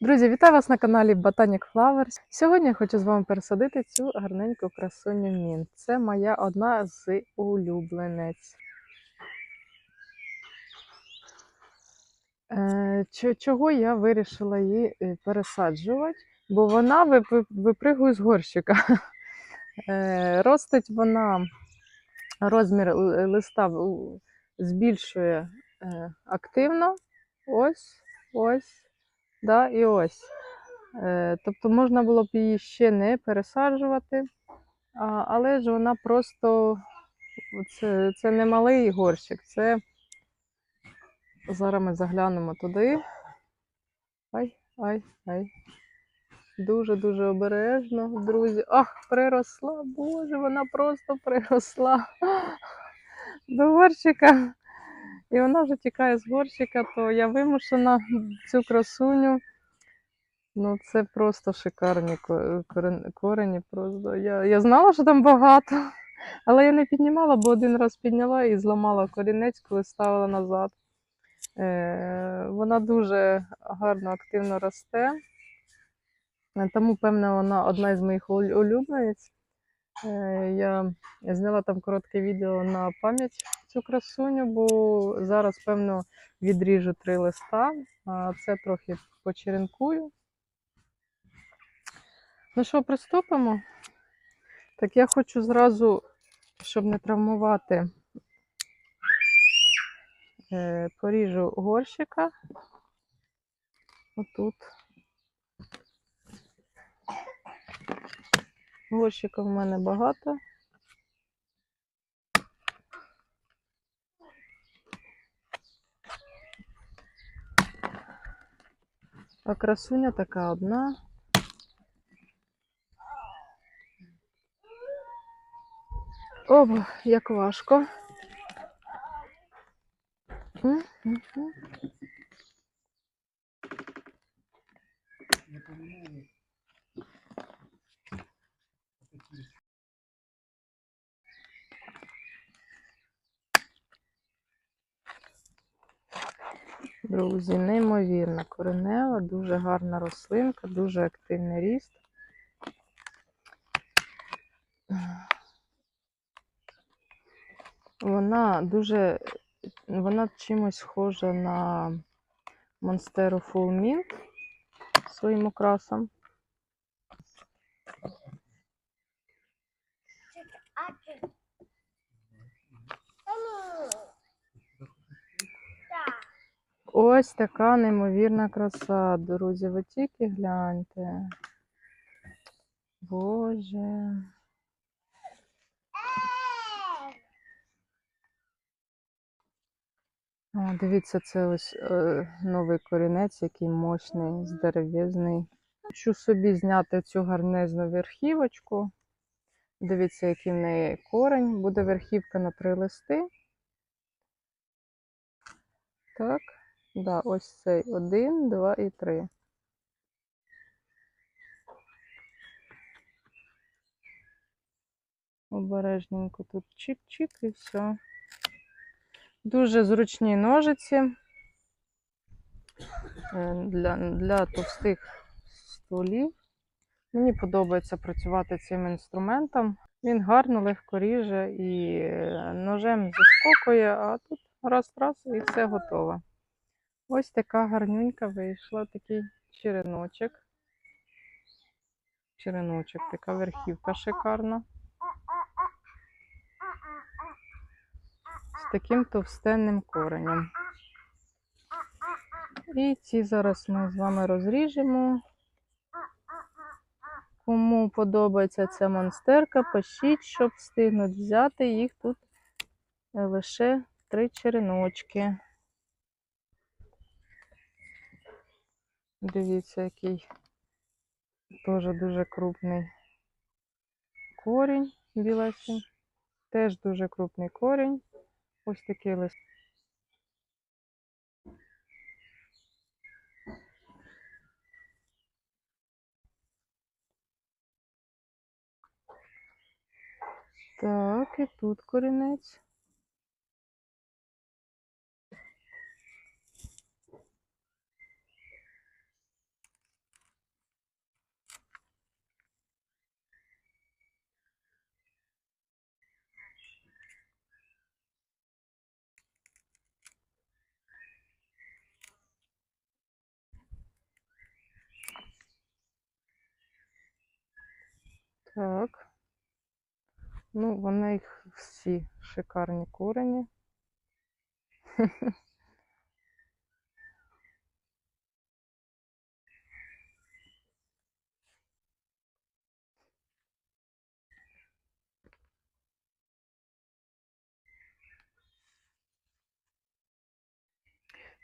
Друзі, вітаю вас на каналі Botanic Flowers. Сьогодні я хочу з вами пересадити цю гарненьку красуню Мін. Це моя одна з улюбленець. Е, Чого я вирішила її е, пересаджувати? Бо вона випригує з горщика. Е, Ростить вона розмір листа збільшує активно. Ось, ось, да, і ось. Е, Тобто можна було б її ще не пересаджувати, але ж вона просто це, це не малий горщик, це зараз ми заглянемо туди. Ай, ай, ай. Дуже-дуже обережно, друзі. Ах, приросла, боже, вона просто приросла до горщика. І вона вже тікає з горщика, то я вимушена цю красуню. Ну, це просто шикарні корені. Просто. Я, я знала, що там багато, але я не піднімала, бо один раз підняла і зламала корінець, коли ставила назад. Е, вона дуже гарно, активно росте. Е, Тому, певно, вона одна із моїх улю- улюблениць. Е, Я зняла там коротке відео на пам'ять цю красуню, бо зараз, певно, відріжу три листа, а це трохи почеренкую. Ну що, приступимо? Так я хочу зразу, щоб не травмувати, е, поріжу горщика. Отут. Горщика в мене багато. А красуня така одна. Об, як важко. Друзі, неймовірна коренева, дуже гарна рослинка, дуже активний ріст. Вона дуже, вона чимось схожа на Monstera Full Mint своїм окрасом. Ось така неймовірна краса, друзі. Ви тільки гляньте. Боже. О, дивіться, це ось е, новий корінець, який мощний, здоровезний. Хочу собі зняти цю гарнезну верхівочку. Дивіться, який в неї корень. Буде верхівка на три листи. Так, да, ось цей один, два і три. Обережненько тут чик-чик і все. Дуже зручні ножиці е, для, для товстих стволів. Мені подобається працювати цим інструментом. Він гарно, легко ріже і е, ножем заскокує, а тут раз-раз і все готово. Ось така гарнюнька вийшла, такий череночок. Череночок, така верхівка шикарна. З таким товстенним коренем. І ці зараз ми з вами розріжемо. Кому подобається ця монстерка, пишіть, щоб встигнуть взяти. Їх тут е, лише три череночки. Дивіться, який теж дуже крупний корінь білесень. Теж дуже крупний корінь. Ось такий лист. Так, і тут корінець. Так. Ну, вони їх всі шикарні корені.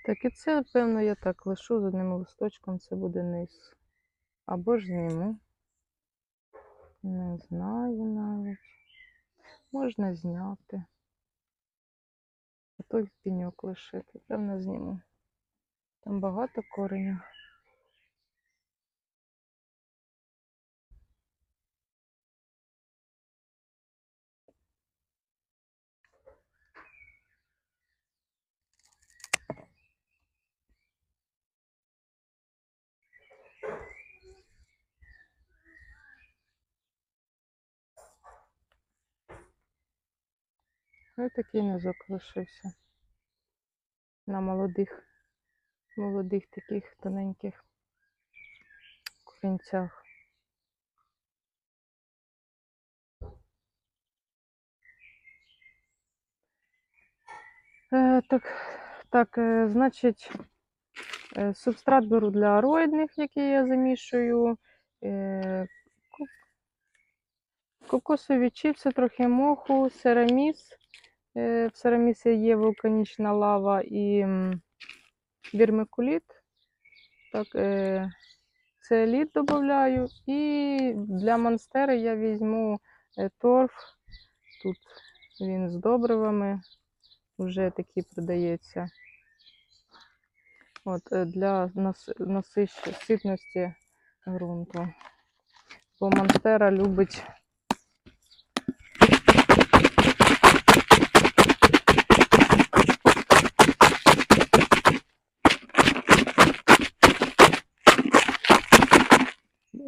Так, і це, напевно, я так лишу з одним листочком, це буде низ. Або ж зніму. Не знаю навіть. Можна зняти. А той пеньок лишити. Певно, зніму. Там багато коренів. Ось такий низок лишився. На молодих, молодих таких тоненьких корінцях. Е, так, так, е, значить, е, субстрат беру для ароїдних, який я замішую. Кокосові чіпси, трохи моху, сераміс. Е, в серамісі є вулканічна лава і вірмикуліт. Так, е, це лід додаю. І для монстери я візьму е, торф. Тут він з добривами вже такий продається. От, для нас, насищ- ситності ґрунту. Бо монстера любить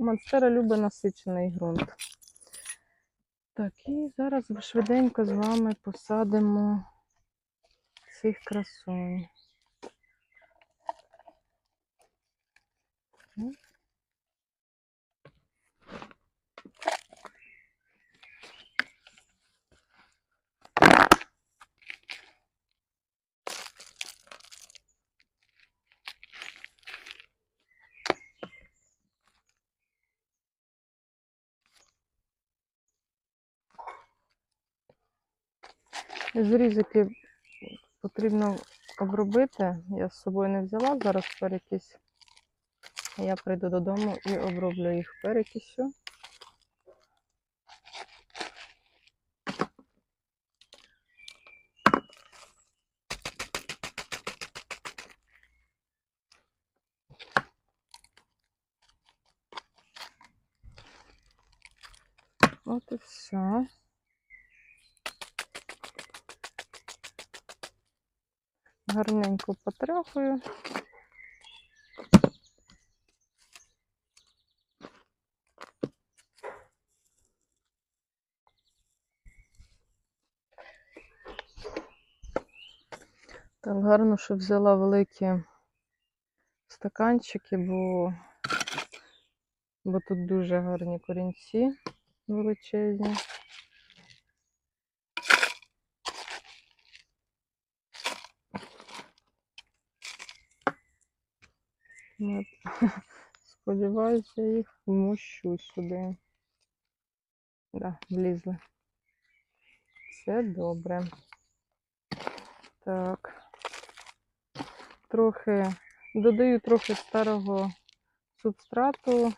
Монстера любить насичений ґрунт. Так, і зараз швиденько з вами посадимо цих красунь. Зрізики потрібно обробити. Я з собою не взяла зараз перекись. Я прийду додому і оброблю їх перекисю. От і все. Гарненько потряхую. Так, гарно, що взяла великі стаканчики, бо, бо тут дуже гарні корінці величезні. От. Сподіваюся, їх вмощу сюди. Да, влізли. Це добре. Так. Трохи додаю трохи старого субстрату,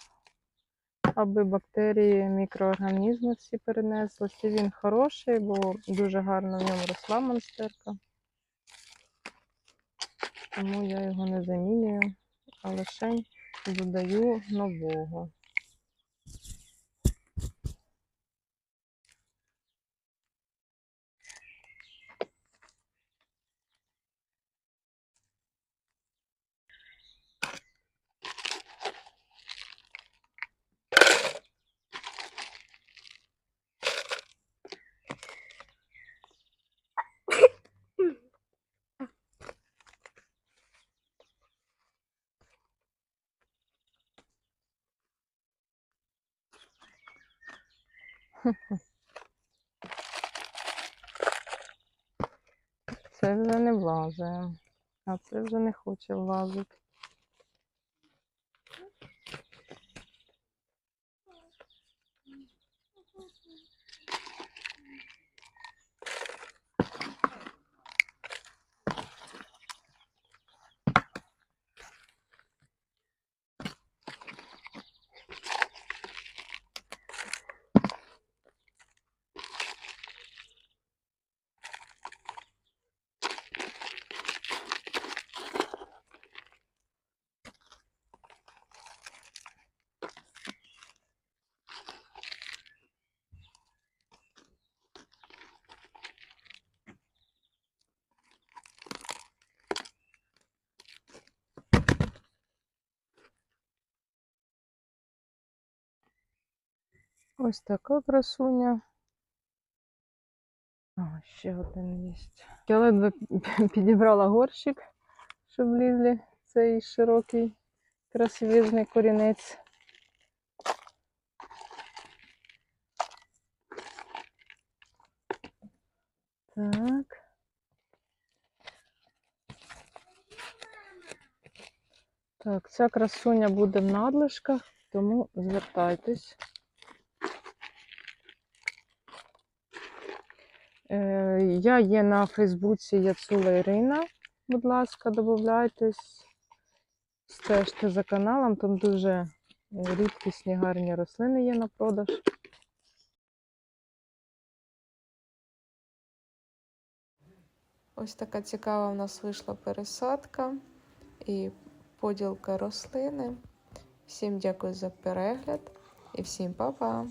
аби бактерії, мікроорганізми всі перенеслися. Він хороший, бо дуже гарно в ньому росла монстерка. Тому я його не замінюю, а лише додаю нового. Вже не влазить, а це вже не хоче влазити. Ось така красуня. О, ще один є. Я ледве підібрала горщик, щоб влізли цей широкий красивізний корінець. Так. Так, ця красуня буде в надлишках, тому звертайтесь. Е, Я є на Фейсбуці Яцула Ірина. Будь ласка, додавайтесь, стежте за каналом, там дуже рідкісні гарні рослини є на продаж. Ось така цікава в нас вийшла пересадка і поділка рослини. Всім дякую за перегляд і всім па-па!